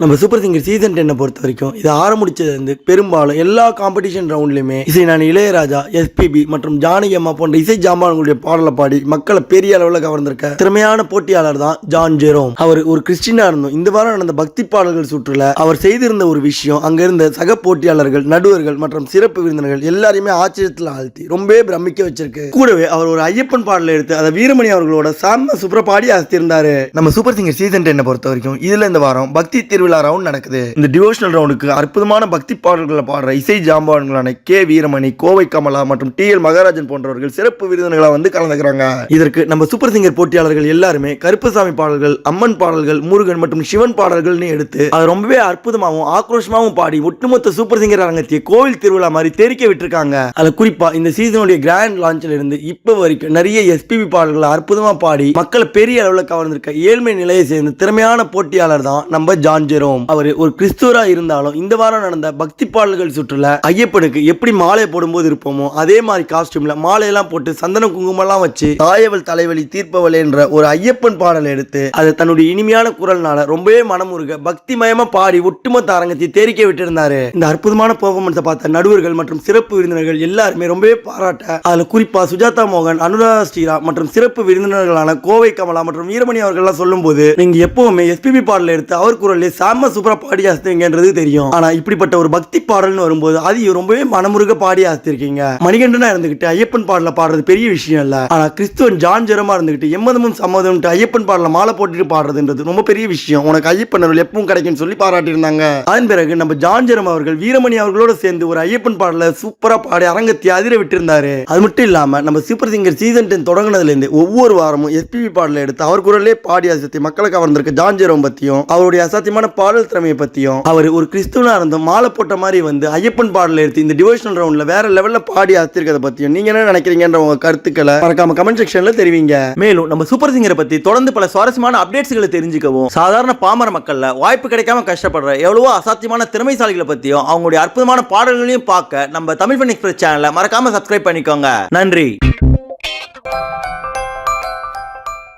நம்ம super singer season டென்னை பொறுத்த வரைக்கும் இது ஆரம்பிச்சதுலேருந்து பெரும்பாலும் எல்லா காம்படிஷன் ரவுண்ட்லையுமே இசை நான் இளையராஜா எஸ்பிபி மற்றும் ஜானகி அம்மா போன்ற இசை ஜாம்பானுடைய பாடலை பாடி மக்களை பெரிய அளவில் கவர்ந்திருக்க திறமையான போட்டியாளர் தான் ஜான் ஜெரோம். அவர் ஒரு கிறிஸ்டினா இருந்தும் இந்த வாரம் நடந்த பக்தி பாடல்கள் சுற்றுல அவர் செய்திருந்த ஒரு விஷயம் அங்க இருந்த சக போட்டியாளர்கள் நடுவர்கள் மற்றும் சிறப்பு விருந்தினர்கள் எல்லாரையுமே ஆச்சரியத்தில் ஆழ்த்தி ரொம்பவே பிரமிக்க வச்சிருக்கு. கூடவே அவர் ஒரு ஐயப்பன் பாடலை எடுத்து அதை வீரமணி அவர்களோட சாம சுப்ர பாடி அசத்திருந்தாரு. நம்ம சூப்பர் சிங்கர் சீசன் டென்னை பொறுத்த வரைக்கும் இதுல இந்த வாரம் பக்தி திருவிழா ரவுண்ட் நடக்குது. இந்த டிவோஷனல் ரவுண்டுக்கு அற்புதமான பக்தி பாடல்களை பாடுற இசை ஜாம்பான்களான கே வீரமணி கோவை கமலா மற்றும் டி எல் மகாராஜன் போன்றவர்கள் சிறப்பு விருந்தினர்களா வந்து கலந்துக்கிறாங்க. இதற்கு நம்ம சூப்பர் சிங்கர் போட்டியாளர்கள் எல்லாருமே கருப்பசாமி பாடல்கள் அம்மன் பாடல்கள் முருகன் மற்றும் சிவன் பாடல்கள்னு எடுத்து அது ரொம்பவே அற்புதமாகவும் ஆக்ரோஷமாகவும் பாடி ஒட்டுமொத்த சூப்பர் சிங்கர் அரங்கத்தை கோவில் திருவிழா மாதிரி தெரிக்க விட்டுருக்காங்க. அதில் குறிப்பா இந்த சீசனுடைய கிராண்ட் லான்ச்ல இருந்து இப்போ வரைக்கும் நிறைய எஸ்பிபி பாடல்களை அற்புதமா பாடி மக்களை பெரிய அளவில் கவர்ந்திருக்க ஏழ்மை நிலையை சேர்ந்த திறமையான போட்டியாளர் தான் நம்ம ஜான் ஜெரோம் அவர் ஒரு கிறிஸ்துவரா இருந்தாலும் இந்த வாரம் நடந்த பக்தி பாடல்கள் சுற்றுல ஐயப்பனுக்கு எப்படி மாலை போடும்போது இருப்போமோ அதே மாதிரி காஸ்டியூம்ல மாலையெல்லாம் போட்டு சந்தன குங்குமம்லாம் வச்சு தாயவள் தலைவலி தீர்ப்பவள் என்ற ஒரு ஐயப்பன் பாடலை எடுத்து அதை தன்னுடைய இனிமையான குரல்னால ரொம்பவே மனமுருக பக்தி மயமா பாடி ஒட்டுமொத்த அரங்கத்தை தேரிக்க விட்டிருந்தாரு. இந்த அற்புதமான பெர்ஃபார்மன்ஸை பார்த்த நடுவர்கள் மற்றும் சிறப்பு விருந்தினர்கள் எல்லாருமே ரொம்பவே பாராட்ட அதுல குறிப்பா சுஜாதா மோகன் அனுராதா ஸ்ரீரா மற்றும் சிறப்பு விருந்தினர்களான கோவை கமலா மற்றும் வீரமணி அவர்கள்லாம் சொல்லும்போது நீங்க எப்பவுமே எஸ்பிபி பாடல எடுத்து அவர் குரல்ல செம்ம சூப்பராக பாடி ஆசித்தீங்கன்றது தெரியும். ஆனா இப்படிப்பட்ட ஒரு பக்தி பாடல்னு வரும்போது அது ரொம்பவே மனமுருக பாடி ஆசித்திருக்கீங்க மணிகண்டனா இருந்துகிட்டு ஐயப்பன் பாடல பாடுறது பெரிய விஷயம் இல்ல. ஆனா கிறிஸ்துவன் ஜான் ஜெரமா இருந்துகிட்டு எம்மதமும் சம்மதம்ட்டு ஐயப்பன் பாடல மாலை போட்டுட்டு பாடுறதுன்றது ரொம்ப பெரிய விஷயம். உனக்கு ஐயப்பன் அருள் எப்பவும் கிடைக்கும்னு சொல்லி பாராட்டியிருந்தாங்க. அதன் பிறகு நம்ம ஜான் ஜெரம் அவர்கள் வீரமணி அவர்களோட சேர்ந்து ஒரு ஐயப்பன் பாடல சூப்பரா பாடி அரங்கத்தை அதிர விட்டிருந்தாரு. அது மட்டும் இல்லாம நம்ம சூப்பர் சிங்கர் சீசன் டென் தொடங்கினதுலேருந்து ஒவ்வொரு வாரமும் எஸ்பிபி பாடல எடுத்து அவர் குரலே பாடி அசத்தி மக்களை கவர்ந்திருக்க ஜான் ஜெரம் பத்தியும் அவருடைய அசாத்தியமான பாடல் திறமையை பற்றியும் அவர் ஒரு கிறிஸ்துவனாக இருந்தும் மாலை போட்ட மாதிரி வந்து ஐயப்பன் பாடல் எடுத்து இந்த டிவோஷனல் ரவுண்டில் வேற லெவலில் பாடி அத்திருக்கிறத பற்றியும் நீங்க என்ன நினைக்கிறீங்கன்ற உங்க கருத்துக்களை மறக்காம கமெண்ட் செக்ஷன்ல தெரிவிங்க. மேலும் நம்ம சூப்பர் சிங்கரை பற்றி தொடர்ந்து பல சுவாரஸ்யமான அப்டேட்ஸ்களை தெரிஞ்சுக்கவும் சாதாரண பாமர மக்கள்ல வாய்ப்பு கிடைக்காம கஷ்டப்படுற எவ்வளவோ அசாத்தியமான திறமைசாலிகளை பற்றியும் அவங்களுடைய அற்புதமான பாடல்களையும் பார்க்க நம்ம தமிழ் ஃபன் எக்ஸ்பிரஸ் சேனலை மறக்காம சப்ஸ்கிரைப் பண்ணிக்கோங்க. நன்றி.